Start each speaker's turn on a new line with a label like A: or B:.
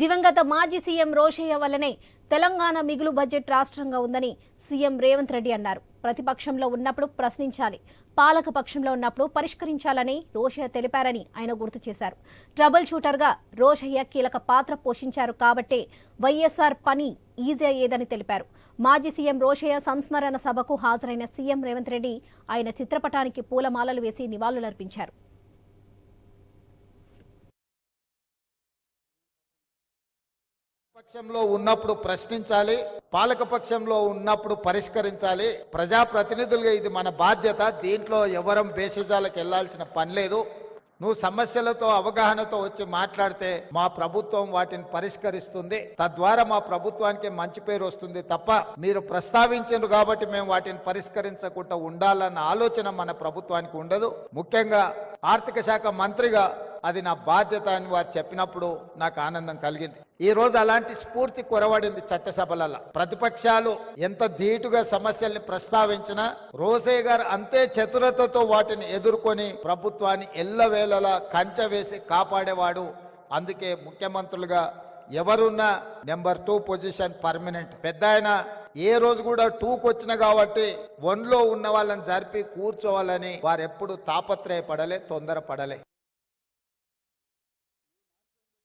A: దివంగత మాజీ సీఎం రోషయ్య వల్లనే తెలంగాణ మిగులు బడ్జెట్ రాష్ట్రంగా ఉందని సీఎం రేవంత్ రెడ్డి అన్నారు. ప్రతిపక్షంలో ఉన్నప్పుడు ప్రశ్నించాలి. పాలక పక్షంలో ఉన్నప్పుడు పరిష్కరించాలని రోషయ్య తెలిపారని ఆయన గుర్తు చేశారు. ట్రబుల్ షూటర్గా రోషయ్య కీలక పాత్ర పోషించారు కాబట్టే వైఎస్ఆర్ పని ఈజీ అయ్యేదని తెలిపారు. మాజీ సీఎం రోషయ్య సంస్మరణ సభకు హాజరైన సీఎం రేవంత్ రెడ్డి ఆయన చిత్రపటానికి పూలమాలలు వేసి నివాళులర్పించారు.
B: పక్షంలో ఉన్నప్పుడు ప్రశ్నించాలి పాలక పక్షంలో ఉన్నప్పుడు పరిష్కరించాలి. ప్రజాప్రతినిధులుగా ఇది మన బాధ్యత దీంట్లో ఎవరం బేసిజాలకు వెళ్ళాల్సిన పని లేదు. నువ్వు సమస్యలతో అవగాహనతో వచ్చి మాట్లాడితే మా ప్రభుత్వం వాటిని పరిష్కరిస్తుంది. తద్వారా మా ప్రభుత్వానికి మంచి పేరు వస్తుంది తప్ప మీరు ప్రస్తావించారు కాబట్టి మేము వాటిని పరిష్కరించకుండా ఉండాలన్న ఆలోచన మన ప్రభుత్వానికి ఉండదు. ముఖ్యంగా ఆర్థిక శాఖ మంత్రిగా అది నా బాధ్యత అని వారు చెప్పినప్పుడు నాకు ఆనందం కలిగింది. ఈ రోజు అలాంటి స్ఫూర్తి కొరవడింది చట్టసభలలో ప్రతిపక్షాలు ఎంత ధీటుగా సమస్యల్ని ప్రస్తావించినా రోసే గారు అంతే చతురతతో వాటిని ఎదుర్కొని ప్రభుత్వాన్ని ఎల్లవేళలా కంచె వేసి కాపాడేవాడు. అందుకే ముఖ్యమంత్రులుగా ఎవరున్నా నెంబర్ టూ పొజిషన్ పర్మనెంట్. పెద్ద ఆయన ఏ రోజు కూడా టూకి వచ్చిన కాబట్టి వన్లో ఉన్న వాళ్ళని జరిపి కూర్చోవాలని వారెప్పుడు తాపత్రయపడలే తొందరపడలే.